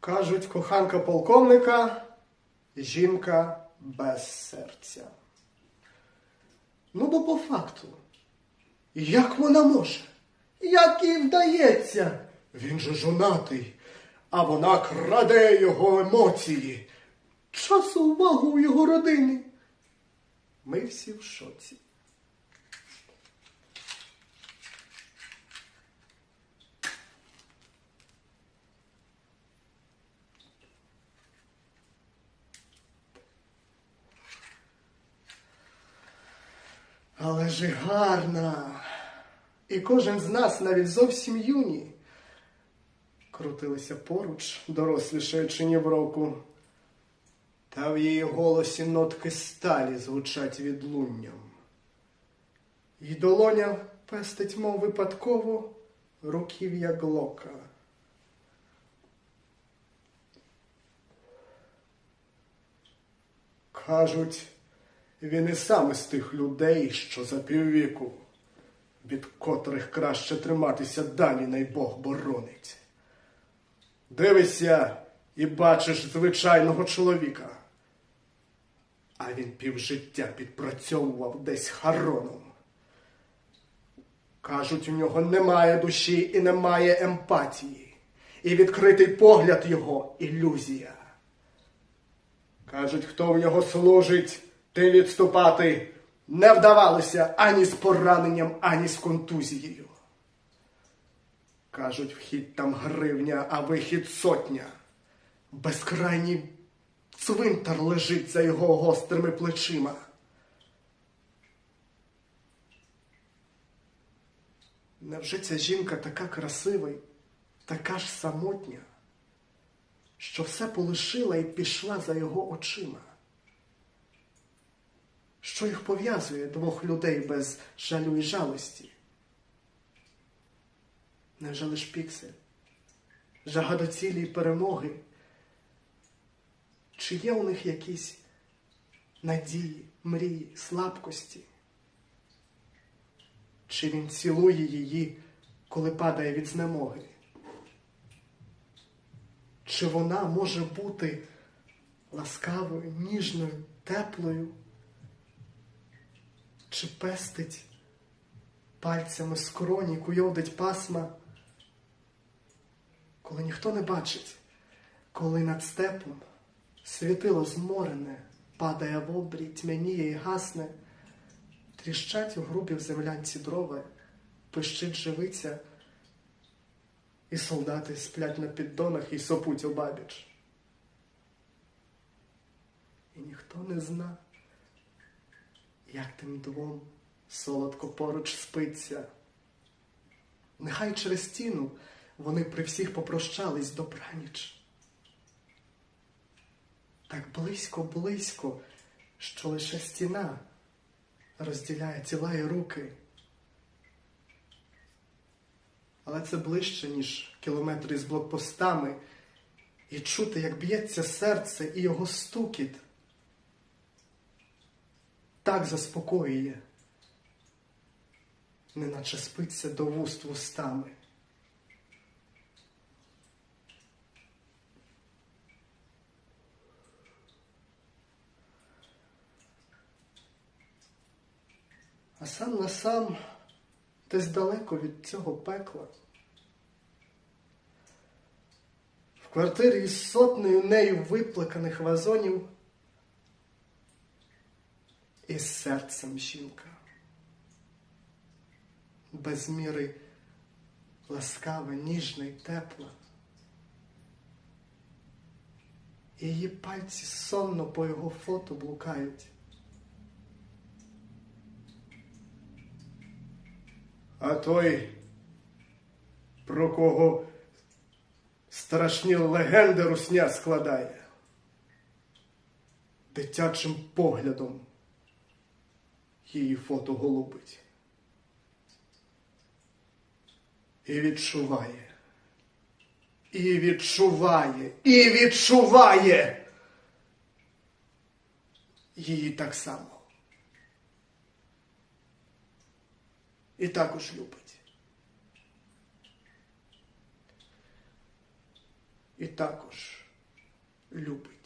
Кажуть, коханка полковника жінка без серця. Ну, бо по факту. Як вона може? Як їй вдається? Він же жонатий, а вона краде його емоції, часу увагу у його родини. Ми всі в шоці. Але ж гарна. І кожен з нас, навіть зовсім юні, крутилися поруч, дорослішаючи ні в року. Та в її голосі нотки сталі звучать відлунням. І долоня пестить, мов випадково, руків'я глока. Кажуть, він і сам із тих людей, що за піввіку, від котрих краще триматися далі, най Бог боронить. Дивишся і бачиш звичайного чоловіка. А він півжиття підпрацьовував десь хароном. Кажуть, у нього немає душі і немає емпатії, і відкритий погляд його ілюзія. Кажуть, хто в нього служить, ти відступати не вдавалося ані з пораненням, ані з контузією. Кажуть, вхід там гривня, а вихід сотня. Безкрайній цвинтар лежить за його гострими плечима. Невже ця жінка така красива, така ж самотня, що все полишила і пішла за його очима? Що їх пов'язує двох людей без жалю і жалості? Невже лиш піксель? Жага до цілі перемоги? Чи є у них якісь надії, мрії, слабкості? Чи він цілує її, коли падає від знемоги? Чи вона може бути ласкавою, ніжною, теплою? Чи пестить пальцями скроні, куйовдить пасма, коли ніхто не бачить, коли над степом світило зморене, падає в обрій, тьмяніє і гасне, тріщать у грубі в землянці дрова, пищить живиця, і солдати сплять на піддонах і сопуть обабіч. І ніхто не зна, як тим двом солодко поруч спиться. Нехай через стіну вони при всіх попрощались добраніч. Так близько, близько, що лише стіна розділяє тіла і руки. Але це ближче, ніж кілометри з блокпостами, і чути, як б'ється серце і його стукіт. Так заспокоює, неначе спиться до вуст вустами. А сам на сам десь далеко від цього пекла. В квартирі із сотнею нею виплаканих вазонів і серцем жінка. Без міри ласкава, ніжна й тепла. Її пальці сонно по його фото блукають. А той, про кого страшні легенди русня складає, дитячим поглядом її фото голубить. І відчуває, і відчуває, і відчуває її так само. І також любить. І також любить.